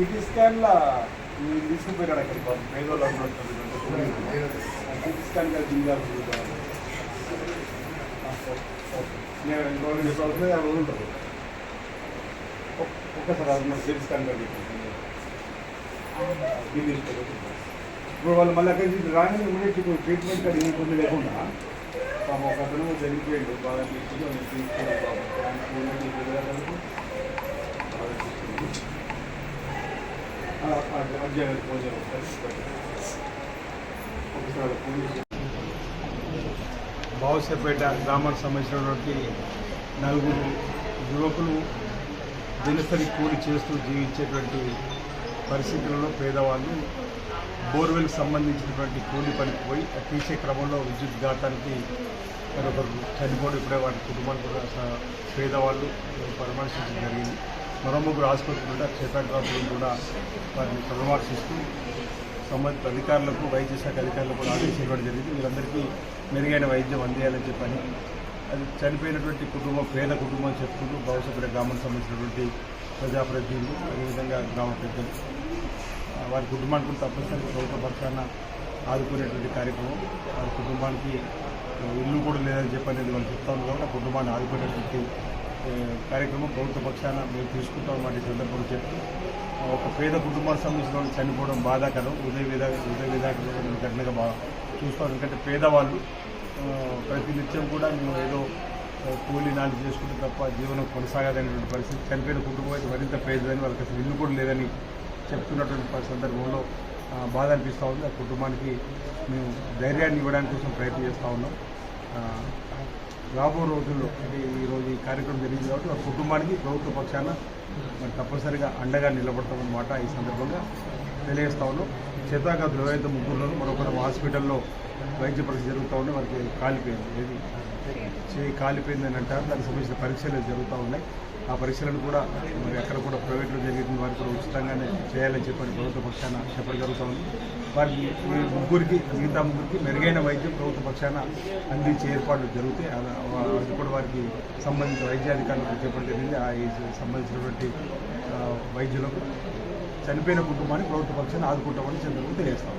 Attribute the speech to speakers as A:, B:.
A: City మీరు తీసుకుపోయినాడు అక్కడ పేదోళ్ళు సిటీ స్కాన్ కదా దిగాలి నేను రెండు రోజులు యాభై రోజులు ఉంటుంది. ఒక్కసారి అది మన సిటీ స్కాన్ కలిసి ఇప్పుడు వాళ్ళు మళ్ళీ అక్కడి నుంచి రాని ఇమీడియట్ ఇప్పుడు ట్రీట్మెంట్ అది ఇబ్బంది లేకుండా. పాపం ఒక అతను చనిపోయిండు. బాగా తీసుకుని ఒకసారి బావసేపేట గ్రామానికి సంబంధించినటువంటి నలుగురు యువకులు దినసరి కూలి చేస్తూ జీవించేటువంటి పరిస్థితులలో పేదవాళ్ళు బోర్వెల్కి సంబంధించినటువంటి కూలి పనికి పోయి తీసే క్రమంలో విద్యుత్ ఘాతానికి మరొకరు చనిపోవడం ఇప్పుడే వారి కుటుంబానికి కూడా పేదవాళ్ళు పరామర్శించడం జరిగింది. మరో ముగ్గురు ఆసుపత్రులు కూడా క్షేత్రాగ్రాఫీలు కూడా వారిని పరామర్శిస్తూ సంబంధిత అధికారులకు వైద్య శాఖ అధికారులకు కూడా ఆదేశించడం జరిగింది. వీరందరికీ మెరుగైన వైద్యం అందేయాలని చెప్పని అది చనిపోయినటువంటి కుటుంబం పేద కుటుంబం చెప్పుకుంటూ భవిష్యత్తు గ్రామానికి సంబంధించినటువంటి ప్రజాప్రతినిధులు అదేవిధంగా గ్రామ పెద్దలు. వారి కుటుంబానికి కూడా ప్రభుత్వ పక్షాన ఆదుకునేటువంటి కార్యక్రమం. వారి కుటుంబానికి ఇల్లు కూడా లేదని చెప్పనేది వాళ్ళు చెప్తాను ఉన్నారు. కాబట్టి కుటుంబాన్ని ఆదుకునేటువంటి కార్యక్రమం ప్రభుత్వ పక్షాన మేము తీసుకుంటాం వాటి సందర్భంలో చెప్తూ ఒక పేద కుటుంబానికి సంబంధించిన వాళ్ళు చనిపోవడం బాధాకరం. ఉదయ విధా ఉదయ విధాకరం ఘటనగా బాగా చూసుకోవాలి ఎందుకంటే పేదవాళ్ళు ప్రతినిత్యం కూడా మేము ఏదో కూలీ నాలు చేసుకుంటే తప్ప జీవనం కొనసాగదనేటువంటి పరిస్థితి. చనిపోయిన కుటుంబం అయితే మరింత పేదదని వాళ్ళకి అసలు ఇల్లు కూడా లేదని చెప్తున్నటువంటి సందర్భంలో బాధ అనిపిస్తూ ఉంది. ఆ కుటుంబానికి మేము ధైర్యాన్ని ఇవ్వడానికి కోసం ప్రయత్నం చేస్తూ ఉన్నాం. రాబో రోజుల్లో అంటే ఈ ఈ కార్యక్రమం జరిగింది కాబట్టి ఆ కుటుంబానికి ప్రభుత్వ పక్షాన మరి తప్పనిసరిగా అండగా నిలబడతామన్నమాట ఈ సందర్భంగా తెలియజేస్తా ఉన్నాం. చేతాగతులు ఎవరైతే ముగ్గురులో మరొకరు హాస్పిటల్లో వైద్య పరీక్ష జరుగుతూ ఉంటే వారికి కాలిపోయింది. ఏది? చేయి కాలిపోయిందని అంటారు దానికి సంబంధించిన పరీక్షలు జరుగుతూ ఉన్నాయి. ఆ పరీక్షలను కూడా మరి ఎక్కడ కూడా ప్రైవేట్లో జరిగిన వారికి కూడా ఉచితంగానే చేయాలని చెప్పని ప్రభుత్వ పక్షాన చెప్పడం జరుగుతూ ఉంది. వారికి ముగ్గురికి మిగతా ముగ్గురికి మెరుగైన వైద్యం ప్రభుత్వ పక్షాన అందించే ఏర్పాట్లు జరుగుతాయి. అది కూడా వారికి సంబంధిత వైద్యాధికారులకు చెప్పడం జరిగింది. ఆ ఈ సంబంధించినటువంటి వైద్యులకు చనిపోయిన కుటుంబాన్ని ప్రభుత్వ పక్షాన్ని ఆదుకుంటామని చంద్రబాబు తెలియజేస్తాం